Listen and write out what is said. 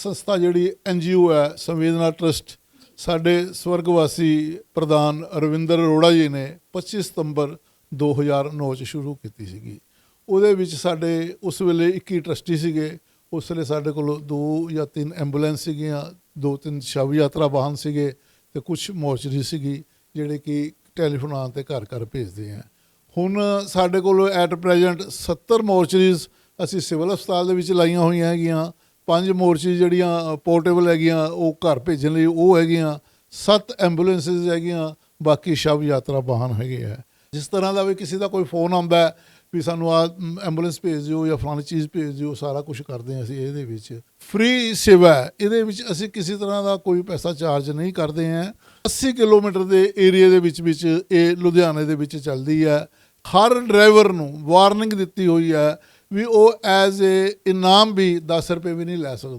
ਸੰਸਥਾ ਜਿਹੜੀ ਐਨਜੀਓ ਹੈ, ਸੰਵੇਦਨਾ ਟਰਸਟ, ਸਾਡੇ ਸਵਰਗਵਾਸੀ ਪ੍ਰਧਾਨ ਰਵਿੰਦਰ ਅਰੋੜਾ ਜੀ ਨੇ 25 ਸਤੰਬਰ 2009 ਚ ਸ਼ੁਰੂ ਕੀਤੀ ਸੀਗੀ। ਉਹਦੇ ਵਿੱਚ ਸਾਡੇ ਉਸ ਵੇਲੇ 21 ਟਰਸਟੀ ਸੀਗੇ, ਉਸ ਵੇਲੇ ਸਾਡੇ ਕੋਲ ਦੋ ਜਾਂ ਤਿੰਨ ਐਂਬੂਲੈਂਸ ਸੀਗੀਆਂ, ਦੋ ਤਿੰਨ ਸ਼ਵ ਯਾਤਰਾ ਵਾਹਨ ਸੀਗੇ ਤੇ ਕੁਝ ਮੋਰਚਰੀ ਸੀਗੀ, ਜਿਹੜੇ ਕਿ ਟੈਲੀਫੋਨਾਂ ਤੇ ਘਰ ਘਰ ਭੇਜਦੇ ਆ। ਹੁਣ ਸਾਡੇ ਕੋਲ ਐਟ ਪ੍ਰੈਜ਼ੈਂਟ 70 ਮੋਰਚਰੀਜ਼ ਅਸੀਂ ਸਿਵਲ ਹਸਪਤਾਲ ਦੇ ਵਿੱਚ ਲਾਈਆਂ ਹੋਈਆਂ ਹੈਗੀਆਂ ਪੰਜ ਮੋਰਚੇ ਜਿਹੜੀਆਂ ਪੋਰਟੇਬਲ ਹੈਗੀਆਂ, ਉਹ ਘਰ ਭੇਜਣ ਲਈ ਉਹ ਹੈਗੀਆਂ, ਸੱਤ ਐਂਬੂਲੈਂਸਸ ਹੈਗੀਆਂ, ਬਾਕੀ ਸ਼ਬ ਯਾਤਰਾ ਵਾਹਨ ਹੈਗੇ ਆ। ਜਿਸ ਤਰ੍ਹਾਂ ਦਾ ਵੀ ਕਿਸੇ ਦਾ ਕੋਈ ਫੋਨ ਆਉਂਦਾ ਵੀ ਸਾਨੂੰ ਆ ਐਂਬੂਲੈਂਸ ਭੇਜ ਦਿਓ ਜਾਂ ਫਲਾਣੀ ਚੀਜ਼ ਭੇਜ ਦਿਓ, ਸਾਰਾ ਕੁਝ ਕਰਦੇ ਹਾਂ ਅਸੀਂ ਇਹਦੇ ਵਿੱਚ। ਫ੍ਰੀ ਸੇਵਾ ਇਹਦੇ ਵਿੱਚ ਅਸੀਂ ਕਿਸੇ ਤਰ੍ਹਾਂ ਦਾ ਕੋਈ ਪੈਸਾ ਚਾਰਜ ਨਹੀਂ ਕਰਦੇ ਹਾਂ। 80 ਕਿਲੋਮੀਟਰ ਦੇ ਏਰੀਆ ਦੇ ਵਿੱਚ ਵਿੱਚ ਇਹ ਲੁਧਿਆਣੇ ਦੇ ਵਿੱਚ ਚੱਲਦੀ ਹੈ। ਹਰ ਡਰਾਈਵਰ ਨੂੰ ਵਾਰਨਿੰਗ ਦਿੱਤੀ ਹੋਈ ਹੈ ਵੀ ਉਹ ਐਜ਼ ਏ ਇਨਾਮ ਵੀ 10 ਰੁਪਏ ਵੀ ਨਹੀਂ ਲੈ ਸਕਦਾ।